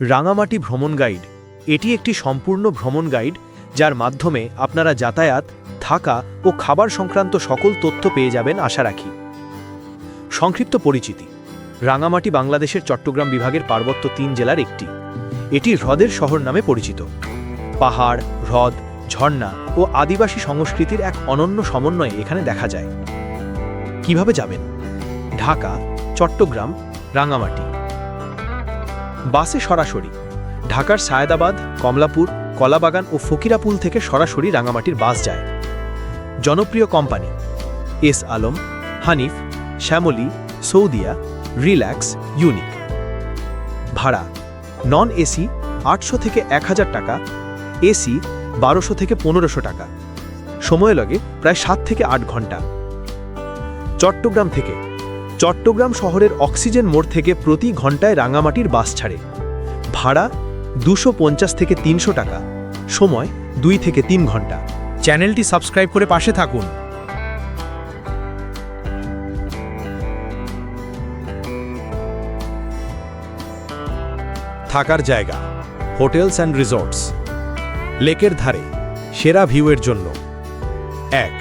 রাঙামাটি ভ্রমণ গাইড। এটি একটি সম্পূর্ণ ভ্রমণ গাইড, যার মাধ্যমে আপনারা যাতায়াত, থাকা ও খাবার সংক্রান্ত সকল তথ্য পেয়ে যাবেন আশা রাখি। সংক্ষিপ্ত পরিচিতি। রাঙামাটি বাংলাদেশের চট্টগ্রাম বিভাগের পার্বত্য তিন জেলার একটি। এটি হ্রদের শহর নামে পরিচিত। পাহাড়, হ্রদ, ঝর্ণা ও আদিবাসী সংস্কৃতির এক অনন্য সমন্বয়ে এখানে দেখা যায়। কীভাবে যাবেন? ঢাকা, চট্টগ্রাম, রাঙামাটি। বাসে সরাসরি। ঢাকার সায়েদাবাদ, কমলাপুর, কলাবাগান ও ফকিরাপুল থেকে সরাসরি রাঙামাটির বাস যায়। জনপ্রিয় company, S Alam, Hanif, Shyamoli, Saudia, relax, unique. ভাড়া, নন এসি আটশো থেকে এক হাজার টাকা, এসি বারোশো থেকে পনেরোশো টাকা। সময় লাগে প্রায় সাত থেকে আট ঘণ্টা। চট্টগ্রাম থেকে চট্টগ্রাম শহরের অক্সিজেন মোড় থেকে প্রতি ঘন্টায় রাঙামাটির বাস ছাড়ে। ভাড়া দুশো থেকে তিনশো টাকা, সময় দুই থেকে তিন ঘণ্টা চ্যানেলটি সাবস্ক্রাইব করে পাশে থাকুন। থাকার জায়গা, হোটেলস অ্যান্ড রিসর্টস। লেকের ধারে, সেরা ভিউয়ের জন্য। এক,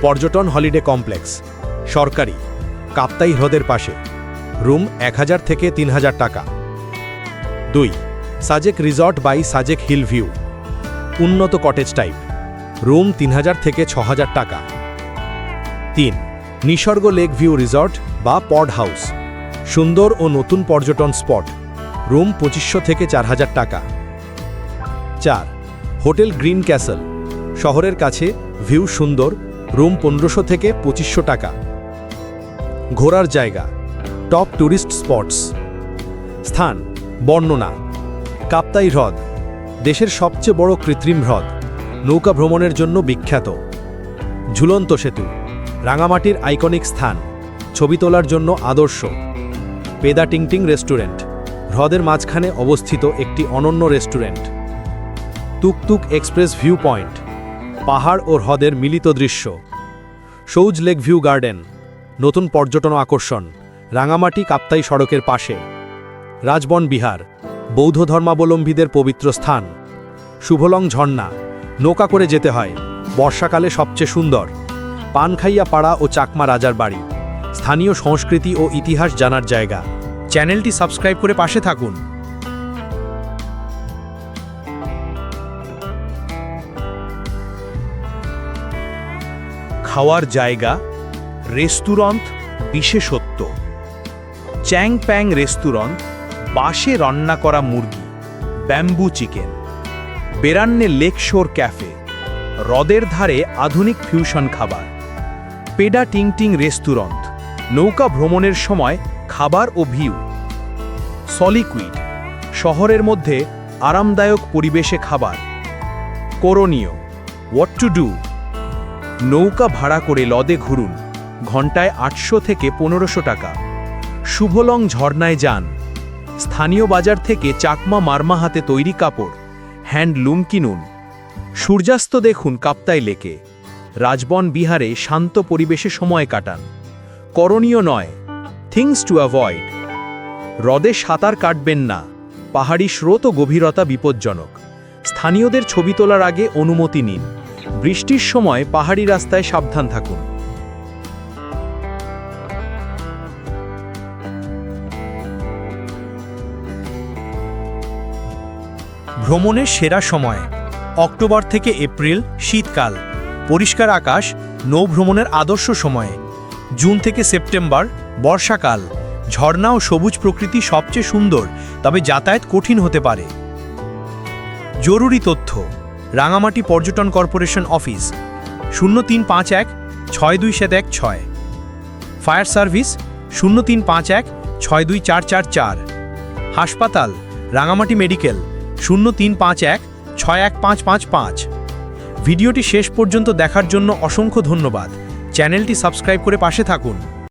পর্যটন হলিডে কমপ্লেক্স, সরকারি। কাপ্তাই হ্রদের পাশে। রুম এক হাজার থেকে তিন হাজার টাকা। দুই, Sajek resort by Sajek hill view. উন্নত কটেজ টাইপ। রুম তিন হাজার থেকে ছ হাজার টাকা। তিন, নিসর্গ লেক ভিউ রিসর্ট বা পড হাউস। সুন্দর ও নতুন পর্যটন স্পট। রুম পঁচিশশো থেকে চার হাজার টাকা। চার, হোটেল গ্রিন ক্যাসেল। শহরের কাছে ভিউ সুন্দর। রুম পনেরোশো থেকে পঁচিশশো টাকা। ঘোরার জায়গা টপ ট্যুরিস্ট স্পটস স্থান, বর্ণনা, কাপ্তাই হ্রদ, দেশের সবচেয়ে বড় কৃত্রিম হ্রদ, নৌকা ভ্রমণের জন্য বিখ্যাত, ঝুলন্ত সেতু, রাঙামাটির আইকনিক স্থান, ছবি তোলার জন্য আদর্শ, পেদা টিংটিং রেস্টুরেন্ট হ্রদের মাঝখানে অবস্থিত একটি অনন্য restaurant tuktuk express view point পাহাড় ও হ্রদের মিলিত দৃশ্য, সৌজ লেক ভিউ গার্ডেন নতুন পর্যটন আকর্ষণ, রাঙামাটি কাপ্তাই সড়কের পাশে। রাজবন বিহার, বৌদ্ধ ধর্মাবলম্বীদের পবিত্র স্থান। শুভলং ঝর্ণা, নৌকা করে যেতে হয়, বর্ষাকালে সবচেয়ে সুন্দর। পানখাইয়া পাড়া ও চাকমা রাজার বাড়ি। স্থানীয় সংস্কৃতি ও ইতিহাস জানার জায়গা। চ্যানেলটি সাবস্ক্রাইব করে পাশে থাকুন। খাওয়ার জায়গা রেস্টুরেন্ট বিশেষত্ব। চ্যাং প্যাং রেস্টুরেন্ট বাসে রান্না করা মুরগি, bamboo chicken, Berannye lakeshore cafe, হ্রদের ধারে আধুনিক ফিউশন খাবার, পেডা টিং টিং রেস্টুরেন্ট, নৌকা ভ্রমণের সময় খাবার ও ভিউ। সলিকুইড, শহরের মধ্যে আরামদায়ক পরিবেশে খাবার। করণীয় হোয়াট টু ডু নৌকা ভাড়া করে লদে ঘুরুন। ঘন্টায় আটশো থেকে পনেরোশো টাকা। শুভলং ঝর্ণায় যান। স্থানীয় বাজার থেকে চাকমা মারমা হাতে তৈরি কাপড় হ্যান্ডলুম কিনুন। সূর্যাস্ত দেখুন কাপ্তাই লেকে। রাজবন বিহারে শান্ত পরিবেশে সময় কাটান। করণীয় নয় থিংস টু অ্যাভয়েড হ্রদে সাঁতার কাটবেন না। পাহাড়ি স্রোত ও গভীরতা বিপজ্জনক। স্থানীয়দের ছবি তোলার আগে অনুমতি নিন। বৃষ্টির সময় পাহাড়ি রাস্তায় সাবধান থাকুন। ভ্রমণের সেরা সময়। অক্টোবর থেকে এপ্রিল, শীতকাল। পরিষ্কার আকাশ নৌ ভ্রমণের আদর্শ সময়ে। জুন থেকে সেপ্টেম্বর, বর্ষাকাল। ঝর্ণা ও সবুজ প্রকৃতি সবচেয়ে সুন্দর, তবে যাতায়াত কঠিন হতে পারে। জরুরি তথ্য, রাঙামাটি পর্যটন কর্পোরেশন অফিস। শূন্য তিন পাঁচ এক, ছয় দুই সাত এক ছয়। ফায়ার সার্ভিস, শূন্য তিন পাঁচ এক, ছয় দুই চার চার চার। হাসপাতাল, রাঙামাটি মেডিকেল। শূন্য তিন পাঁচ এক, ছয় এক পাঁচ পাঁচ পাঁচ। ভিডিওটি শেষ পর্যন্ত দেখার জন্য অসংখ্য ধন্যবাদ। চ্যানেলটি সাবস্ক্রাইব করে পাশে থাকুন।